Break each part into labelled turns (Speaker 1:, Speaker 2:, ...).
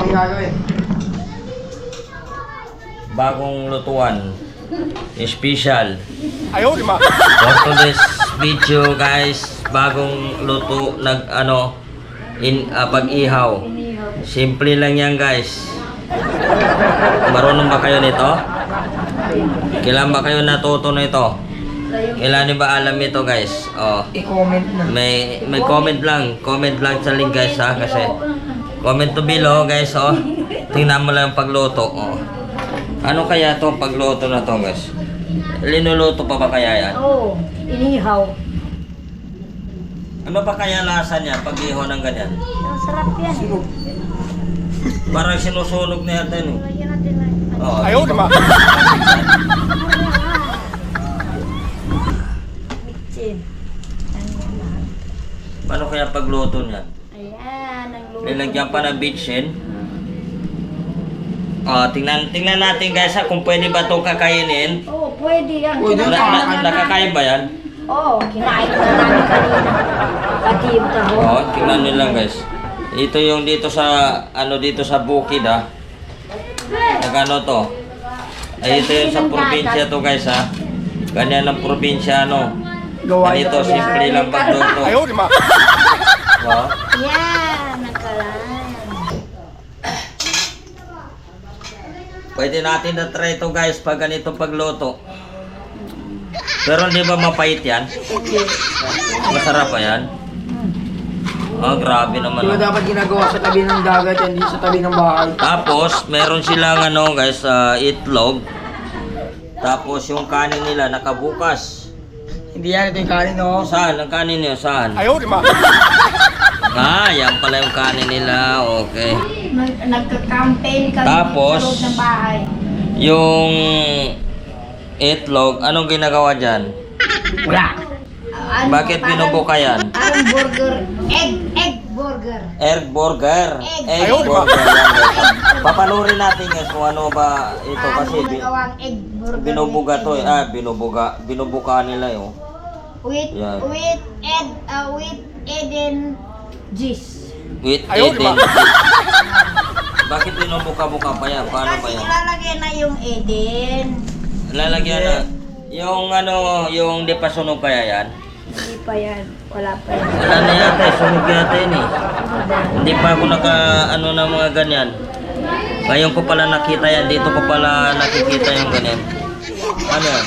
Speaker 1: aking gagawin.
Speaker 2: Bagong lutuan. Special.
Speaker 3: Ayaw, di ma.
Speaker 2: For today's video guys, bagong luto nag ano in ah, pag-ihaw. Simple lang yan guys. Marunong ba kayo nito? Kailan ba kayo natuto nito? Kailan niyo ba alam ito guys? Oh.
Speaker 1: I-comment na.
Speaker 2: May may comment lang, comment lang sa link guys ha kasi comment to below guys oh. Tingnan mo lang yung pagluto oh. Ano kaya to pagluto na to guys? Linuluto pa ba kaya yan?
Speaker 4: Oo, inihaw.
Speaker 2: Ano pa kaya lasa niya pag iho ng ganyan?
Speaker 4: Ang sarap yan.
Speaker 2: Parang sinusunog na yata
Speaker 4: lang.
Speaker 2: Oh,
Speaker 3: Ayaw, di ma.
Speaker 4: Mitsin. Ano yan lahat?
Speaker 2: Paano kaya pagluto niya? Nilagyan pa ng bitchin. Oh, tingnan tingnan natin guys ha kung pwede ba 'tong kakainin.
Speaker 4: Oo, pwede yan.
Speaker 1: Pwede.
Speaker 2: Na, na,
Speaker 4: na
Speaker 2: nakakain ba yan?
Speaker 4: Oo, kinain na namin kanina. Pati yung taho.
Speaker 2: Oh, tingnan niyo lang guys. Ito yung dito sa ano dito sa bukid ha. Nagano to? Ay ito yung sa probinsya to guys ha. Ganyan ang probinsya ano.
Speaker 1: Gawa
Speaker 2: Ganito simple lang pagluto.
Speaker 3: Ayaw, di ma.
Speaker 2: Oh.
Speaker 4: Yan,
Speaker 2: Pwede natin na try ito guys pag ganito pagluto. Pero hindi ba mapait yan? Masarap pa yan? Oh, grabe naman.
Speaker 1: Di ba
Speaker 2: oh.
Speaker 1: dapat ginagawa sa tabi ng dagat, hindi sa tabi ng bahay?
Speaker 2: Tapos, meron silang ano guys, ah, itlog. Tapos yung kanin nila nakabukas.
Speaker 1: Hindi yan, ito yung kanin, no?
Speaker 2: Saan? Ang kanin niyo? Saan?
Speaker 3: Ayaw, di ma.
Speaker 2: Ah, yan pala yung kanin nila. Okay.
Speaker 4: Nag nagka-campaign kami
Speaker 2: Tapos,
Speaker 4: sa loob ng bahay.
Speaker 2: Yung itlog, anong ginagawa dyan?
Speaker 1: Wala.
Speaker 4: Ano,
Speaker 2: Bakit
Speaker 4: parang-
Speaker 2: binubuka yan?
Speaker 4: Parang burger. Egg, egg burger.
Speaker 2: Egg burger.
Speaker 4: Egg.
Speaker 2: Egg burger. Papanurin natin guys kung ano ba ito
Speaker 4: Paano
Speaker 2: kasi bi-
Speaker 4: ginagawang egg burger?
Speaker 2: binubuga to eh.
Speaker 4: egg?
Speaker 2: Ah, binubuga. Binubuka nila yun.
Speaker 4: With,
Speaker 2: Yan.
Speaker 4: with, egg, uh, with Eden juice.
Speaker 2: With
Speaker 3: ba?
Speaker 2: Eden. Bakit binubuka-buka pa yan? Paano pa
Speaker 4: Kasi
Speaker 2: yan?
Speaker 4: nilalagay na yung Eden.
Speaker 2: Lalagyan na. Yung ano, yung di pa sunog kaya yan?
Speaker 4: Hindi pa yan. Wala pa yan.
Speaker 2: Wala na yata eh. Sunog yata yun eh. Hindi pa ako naka ano na mga ganyan. Ngayon ko pala nakita yan. Dito ko pala nakikita yung ganyan. Ano yan?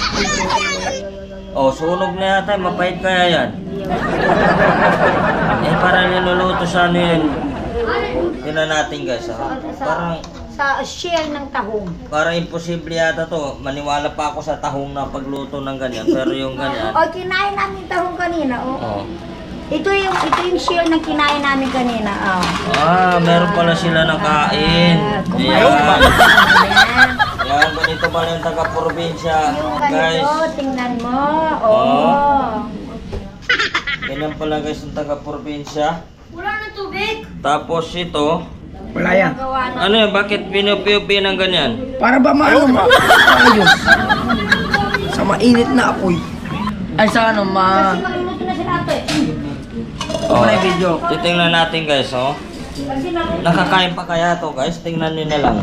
Speaker 2: Oh, sunog na yata. Mapait kaya yan. Eh, parang niluluto sa ano yan. Tingnan natin guys. Ha? Parang,
Speaker 4: Sa shell ng tahong.
Speaker 2: parang imposible yata to. Maniwala pa ako sa tahong na pagluto ng ganyan. Pero yung ganyan.
Speaker 4: O, kinain namin tahong kanina. O.
Speaker 2: Oh.
Speaker 4: Ito yung ito yung shell na kinain namin kanina. Oh.
Speaker 2: Ah, meron pala sila ng kain.
Speaker 3: Di ma.
Speaker 4: Ayan.
Speaker 2: Yan, ganito pala yung taga-probinsya.
Speaker 4: Yung
Speaker 2: Guys,
Speaker 4: ganito, tingnan mo. Oo.
Speaker 2: Oh. Ganyan pala guys yung taga-probinsya.
Speaker 4: Wala na tubig.
Speaker 2: Tapos ito,
Speaker 1: Wala yan.
Speaker 2: Ano yun, bakit pinupiupi ng ganyan?
Speaker 1: Para ba maano ma? Ayos. Sa mainit na apoy. Ay sa ano, ma...
Speaker 4: Kasi maluluto na si ate.
Speaker 1: Na yung video.
Speaker 2: Titingnan natin guys, oh. Nakakain pa kaya to guys? Tingnan nyo na lang.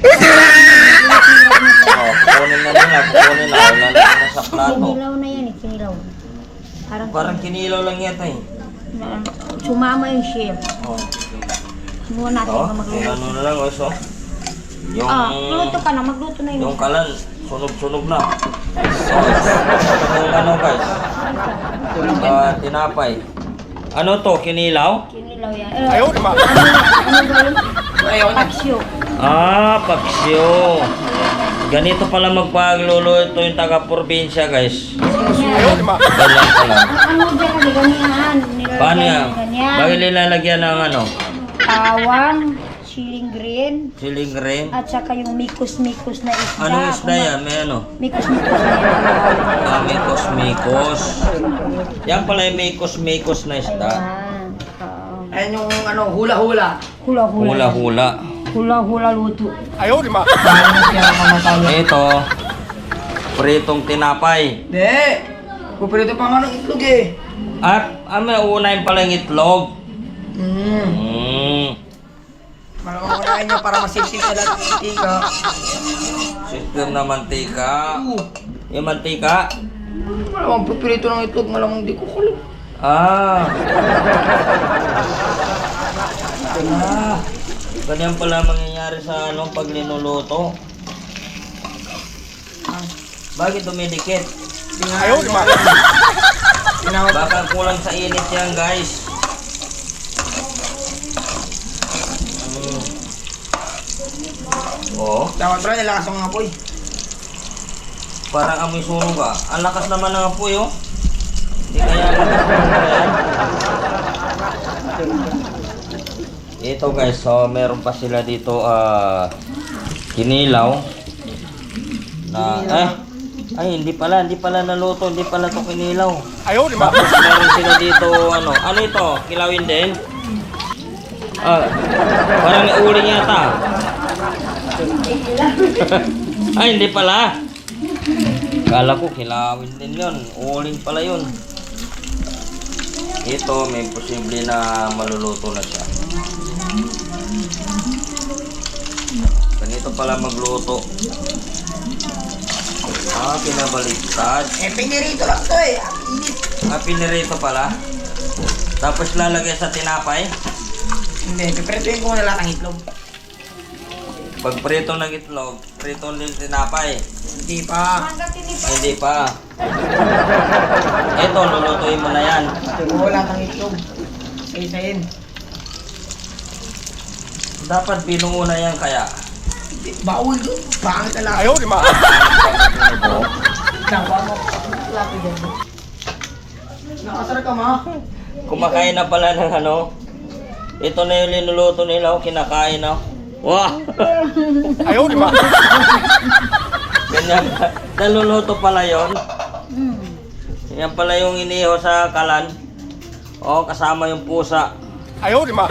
Speaker 2: oh, kunin na nila, kunin na. Wala na na sa plato.
Speaker 4: Kinilaw na yan eh, kinilaw. Parang,
Speaker 2: Parang kinilaw lang yata eh.
Speaker 4: na- sumama yung shell.
Speaker 2: Oh,
Speaker 4: Subukan natin
Speaker 2: oh
Speaker 4: kung magluto.
Speaker 2: nyo na lang oh. Yung...
Speaker 4: Ah, magluto ka na, magluto na yun.
Speaker 2: Yung kalan, sunog-sunog na. Yung ano guys, ah, tinapay. Ano to, kinilaw?
Speaker 4: Kinilaw yan. Eh,
Speaker 3: Ayaw, ma.
Speaker 4: Ano? Ano ba yun? Paksyo.
Speaker 2: Ah, paksyo. Ganito pala magpagluluto yung taga-probinsya guys. Ganyan pala.
Speaker 4: Ano dyan ganyan. Nilalagyan
Speaker 2: Paano yan?
Speaker 4: Ganyan.
Speaker 2: Bakit nilalagyan ng ano?
Speaker 4: Tawang, siling green,
Speaker 2: Siling rin?
Speaker 4: at saka yung mikos-mikos na isda.
Speaker 2: Anong isda yan? May ano?
Speaker 4: Na yan.
Speaker 2: Ah, mikos-mikos. Yan pala yung mikos-mikos na isda.
Speaker 4: Ayan. Oo.
Speaker 1: Ayan yung ano, hula-hula.
Speaker 4: Hula-hula.
Speaker 2: Hula-hula.
Speaker 4: Hula-hula luto.
Speaker 3: Ayaw, di ma.
Speaker 2: Ito, pritong tinapay.
Speaker 1: Hindi. Puprito pa nga ng itlog eh.
Speaker 2: At, ah, may uunahin pala yung itlog.
Speaker 1: Mm.
Speaker 2: Mm.
Speaker 1: Malamang ko na Kakain niya para masipsip sa lahat ng mantika.
Speaker 2: System na mantika.
Speaker 1: Oo.
Speaker 2: Yung mantika.
Speaker 1: Malamang pipirito ng itlog, malamang di ko kulit.
Speaker 2: Ah. Ah. Ganyan pala mangyayari sa ano pag linuluto. Ah, Bakit dumidikit?
Speaker 3: Ayaw, ba?
Speaker 1: Tinawag
Speaker 2: Baka kulang sa init yan guys. Mm. Oh,
Speaker 1: Tawag bro, nilakas ang apoy.
Speaker 2: parang amoy sunog ah. Ang lakas naman ng apoy oh. Hindi kaya makasunog na yan. Ito guys, so meron pa sila dito ah kinilaw na eh ay hindi pala, hindi pala naluto, hindi pala to kinilaw.
Speaker 3: Ayaw, di ba?
Speaker 2: Tapos meron sila dito, ano, ano ito? Kilawin din? Ah, parang may uling yata. Ay, hindi pala. Kala ko kilawin din yun. Uling pala yun. Ito, may posible na maluluto na siya. Ganito pala magluto. Ah, pinabaliktad.
Speaker 1: Eh, pinirito lang to eh. Ang init.
Speaker 2: Ah, pinirito pala. Tapos lalagay sa tinapay.
Speaker 1: Hindi, pipirituin ko muna lahat ng itlog.
Speaker 2: Pag prito ng itlog, prito din tinapay.
Speaker 1: Hindi pa.
Speaker 2: Hindi pa. Ito, lulutuin mo na yan.
Speaker 1: Oo, lahat ng itlog. Isa-isayin.
Speaker 2: Dapat binuo na yan kaya.
Speaker 1: Bawal doon. Pangit na lahat.
Speaker 3: Ayaw, di ba?
Speaker 1: Nawa mo. Lapi dyan. Nakasar ka ma.
Speaker 2: Kumakain na pala ng ano. Ito na yung linuluto nila, oh, kinakain na. Wah!
Speaker 3: Ayaw, di ba?
Speaker 2: Ganyan. Naluluto pala yon. Yan pala yung iniho sa kalan. Oh, kasama yung pusa.
Speaker 3: Ayaw, di ba?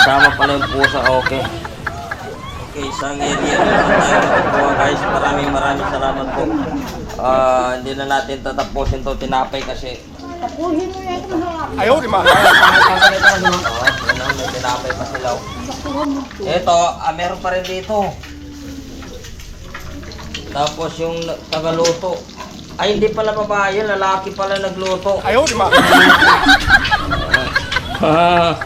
Speaker 2: Kasama pala yung pusa, okay. Okay, isang area na naman tayo nakakuha guys. Maraming maraming salamat po. Ah, hindi na natin tatapusin to tinapay kasi
Speaker 4: Tapuhin mo na ito mga
Speaker 3: Ayaw, di ba?
Speaker 2: Oh, may tinapay pa sila. Ito, ah, meron pa rin dito. Tapos yung tagaluto. Ay, hindi pala babae, lalaki pala nagluto.
Speaker 3: Ayaw, di ba?
Speaker 2: Ah,